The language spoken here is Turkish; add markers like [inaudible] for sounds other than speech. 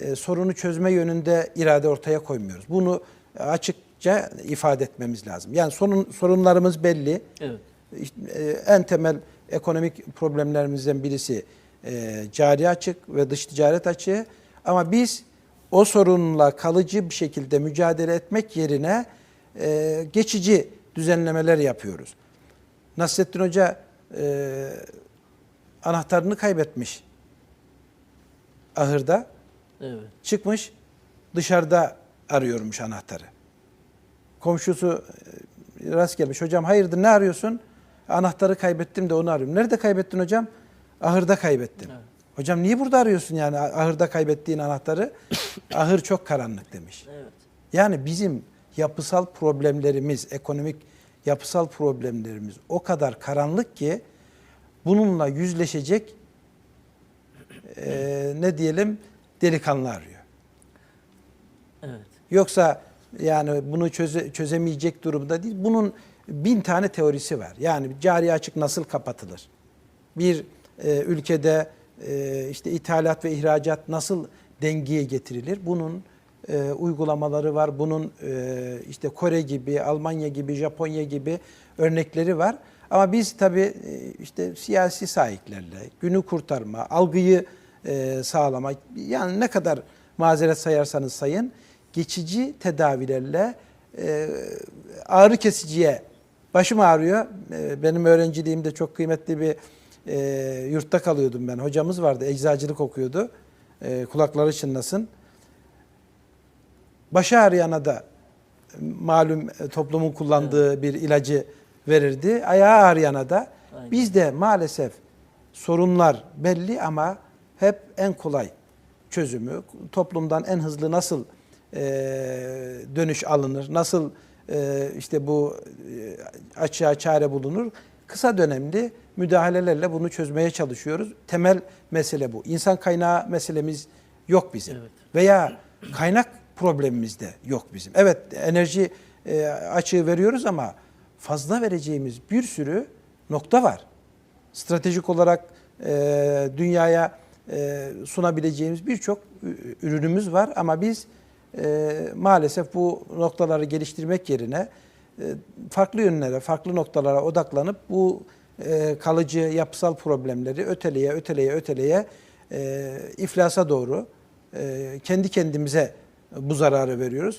e, sorunu çözme yönünde irade ortaya koymuyoruz. Bunu açıkça ifade etmemiz lazım. Yani sorun, sorunlarımız belli. Evet. E, en temel ekonomik problemlerimizden birisi e, cari açık ve dış ticaret açığı. Ama biz o sorunla kalıcı bir şekilde mücadele etmek yerine e, geçici düzenlemeler yapıyoruz. Nasrettin Hoca e, anahtarını kaybetmiş ahırda. Evet. Çıkmış dışarıda arıyormuş anahtarı. Komşusu e, rast gelmiş. Hocam hayırdır ne arıyorsun? Anahtarı kaybettim de onu arıyorum. Nerede kaybettin hocam? Ahırda kaybettim. Evet. Hocam niye burada arıyorsun yani ahırda kaybettiğin anahtarı? [laughs] Ahır çok karanlık demiş. Evet. Yani bizim yapısal problemlerimiz, ekonomik yapısal problemlerimiz o kadar karanlık ki bununla yüzleşecek e, ne diyelim delikanlı arıyor. Evet. Yoksa yani bunu çöze, çözemeyecek durumda değil. Bunun bin tane teorisi var. Yani cari açık nasıl kapatılır? Bir e, ülkede e, işte ithalat ve ihracat nasıl dengeye getirilir? Bunun e, uygulamaları var. Bunun e, işte Kore gibi, Almanya gibi, Japonya gibi örnekleri var. Ama biz tabii e, işte siyasi sahiplerle, günü kurtarma, algıyı e, sağlama, yani ne kadar mazeret sayarsanız sayın, geçici tedavilerle e, ağrı kesiciye başım ağrıyor. E, benim öğrenciliğimde çok kıymetli bir e, yurtta kalıyordum ben. Hocamız vardı, eczacılık okuyordu. E, kulakları çınlasın. Başı ağrıyana da malum toplumun kullandığı bir ilacı verirdi. Ayağı ağrıyana da. Aynen. Bizde maalesef sorunlar belli ama hep en kolay çözümü, toplumdan en hızlı nasıl e, dönüş alınır, nasıl e, işte bu e, açığa çare bulunur, kısa dönemli müdahalelerle bunu çözmeye çalışıyoruz. Temel mesele bu. İnsan kaynağı meselemiz yok bizim. Evet. Veya kaynak problemimiz de yok bizim. Evet enerji e, açığı veriyoruz ama fazla vereceğimiz bir sürü nokta var. Stratejik olarak e, dünyaya sunabileceğimiz birçok ürünümüz var ama biz e, maalesef bu noktaları geliştirmek yerine e, farklı yönlere, farklı noktalara odaklanıp bu e, kalıcı yapısal problemleri öteleye, öteleye, öteleye e, iflasa doğru e, kendi kendimize bu zararı veriyoruz.